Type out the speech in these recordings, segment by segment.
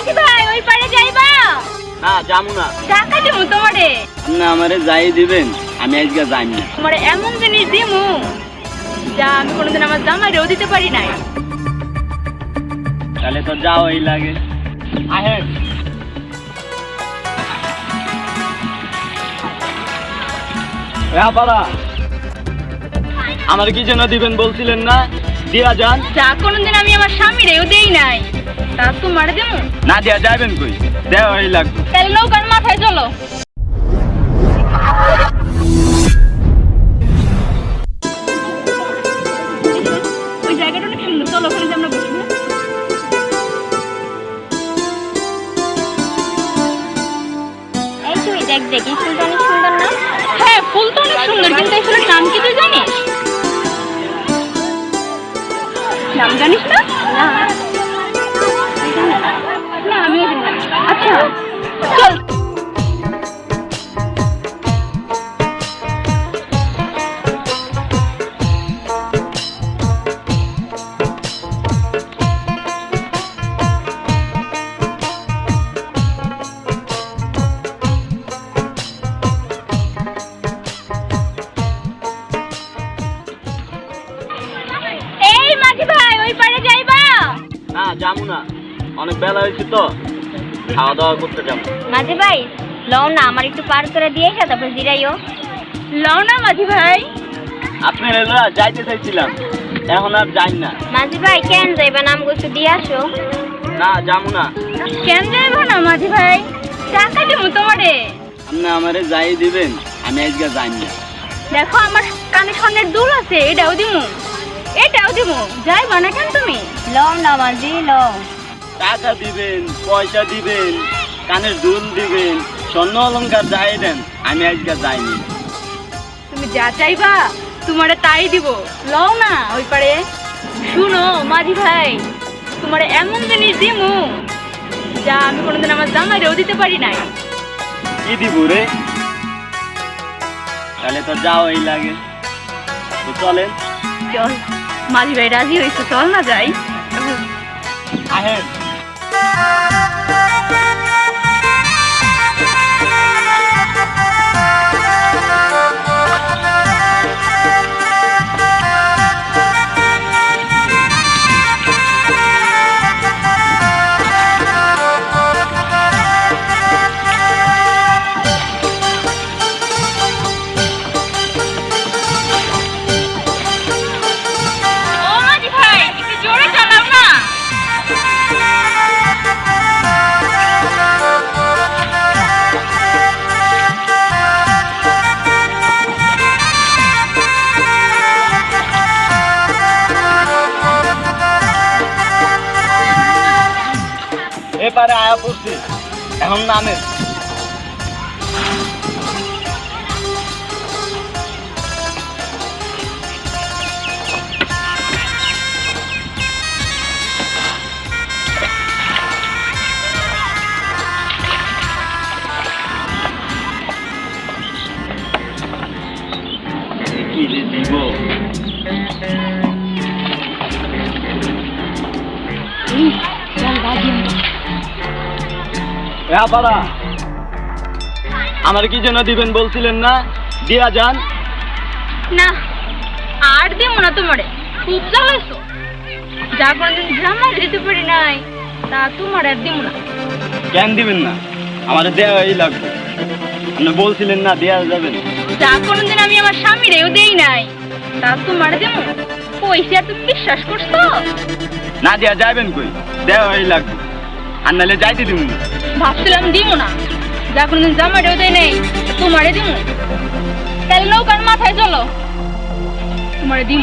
মাঝি ভাই ওই পারে যাইবা। না যাব না। টাকা দিমু তোমারে? আপনি আমারে যাই দিবেন আমি আজকে যাই না। তোমারে এমন জিনিস দিমু যা আমি কোনোদিন আমার জামাইরেও দিতে পারি নাই। তাহলে তো যাও এই লাগে। আহেন। হ্যাঁ পাড়া আমার কি যেন দিবেন বলছিলেন না? দিয়া যান। যা কোনোদিন আমি আমার স্বামীরেও দেই নাই। তা তোমারে দিমু না দিয়া যাবেন কই লাগবে। তাহলে নৌকার মাথায় চলো। ওই জায়গাটা অনেক সুন্দর। চলো ওখানে যে আমরা বসবো এই তুই দেখ দেখ এই ফুলটা অনেক সুন্দর না? হ্যাঁ ফুল তো অনেক সুন্দর কিন্তু এই ফুলের নাম কি তুই জানিস? নাম জানিস না? চল। এই মাঝি ভাই ওই পারে যাইবা? না যাব না। অনেক বেলা হয়েছে তো। খাওয়া দাওয়া করতে যাব। মাঝে ভাই লও না আমার একটু পার করে দিয়ে এসে তারপর জিরাইও। লও না মাঝি ভাই। আপনার এলো যাইতে চাইছিলাম। এখন আর যাই না। মাঝে ভাই কেন যাইবা নাম একটু দিয়ে আসো। না যাব না। কেন যাইবো না মাঝি ভাই? টাকা দিমু তোমারে। আপনি আমারে যাই দিবেন আমি আজকে যাই না। দেখো আমার কানে স্বর্ণের দুল আছে এটাও দিমু। এটাও দিমু। যাইবা না কেন তুমি? লও না মাঝি লও। টাকা দিবেন পয়সা দিবেন কানের দুল দিবেন স্বর্ণ অলঙ্কার যাই দেন আমি আজকে যাইনি। তুমি যা চাইবা তোমারে তাই দিব। লও না ওই পারে। শুনো মাঝি ভাই তোমারে এমন জিনিস দিমু যা আমি কোনোদিন আমার জামাইরেও দিতে পারি নাই। কি দিব রে? তাহলে তো যাও এই লাগে। তো চলেন। চল মাঝি ভাই রাজি হয়েছে চল না যাই। আহেন। Música আয়া পড়ছি। এখন নামে। হ্যাঁ আমার কি জন্য দিবেন বলছিলেন না? দিয়া যান। না আর দিব না তোমারে। খুব জ্বালাইছো যা কোনোদিন জামাই দিতে পারি নাই তা তোমার আর দিব না। কেন দিবেন না? আমার দেওয়াই লাগবে। আপনি বলছিলেন না দেওয়া যাবেন। যা কোনোদিন আমি আমার স্বামীরেও দেই নাই তা তোমার দেব পয়সা তুমি বিশ্বাস করছ? না দেওয়া যাবেন কই? দেওয়াই লাগবে। আর নাহলে যাইতে দিব ভাবছিলাম দিব না। যা কোনো জামাইরেও দেয় নাই, তোমারে দিব তাহলে নৌকার মাথায় চলো। তোমারে দিব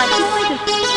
Bye.